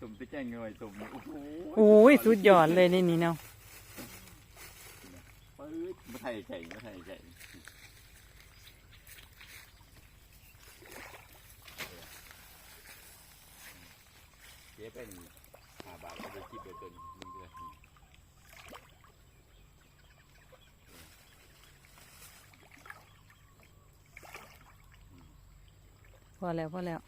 ตุ่มตะแกรงหน่อยตุ่มเนี่ยโอ้โหโอ้ยสุดยอดเลยนี่นี่เนาะปื๊ดมาไทยไก่มาไทยไก่เจ๊เป็นห้าบาทก็ได้คิดไปจนมึงเลยพอแล้วพอแล้ว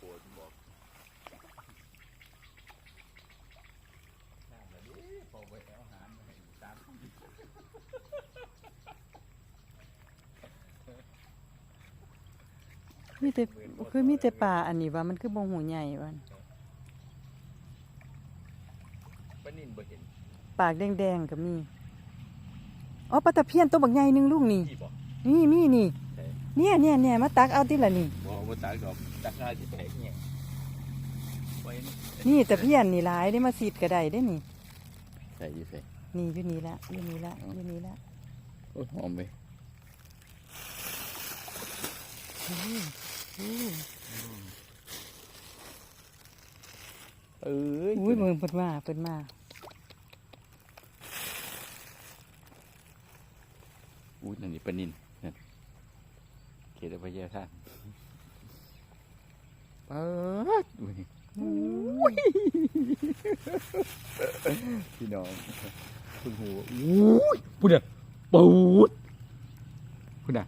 จะเอามาปวดบอกน่าจะดีพอไปเอาอาหารมาให้ตามมีแต่คือมีแต่ปลาอันนี้ว่ามันคือบ่หูใหญ่ว่าป้านินบ่เห็นปากแดงๆก็มีอ๋อปลาตะเพียนตัวบักใหญ่หนึงลูกนี่ ที่บอกนี่มีนี่ใช่เนี่ยเนี่ยเนี่ยมาตักเอาติละนี่ บอกว่าตากดอกตักง่ายที่แตกเนี่ยไว้นี่ตะเพียนนี่หลายได้มาซีดก็ได้ได้นี่ใส่ยี่ใส่ นี่อยู่นี่ละอยู่นี่ละอยู่นี่ละโอ้ยหอมไปอู้อู้เอ้ยอุ้ยเบิ่งเพิ่นมาเพิ่นมาอุ้ยนั่นนี่ปลานินนั่นเขตอภัยทาน เปิดอุ้ยพี่น้องคุณหูอุ้ยพูดอะปูดพูดอะ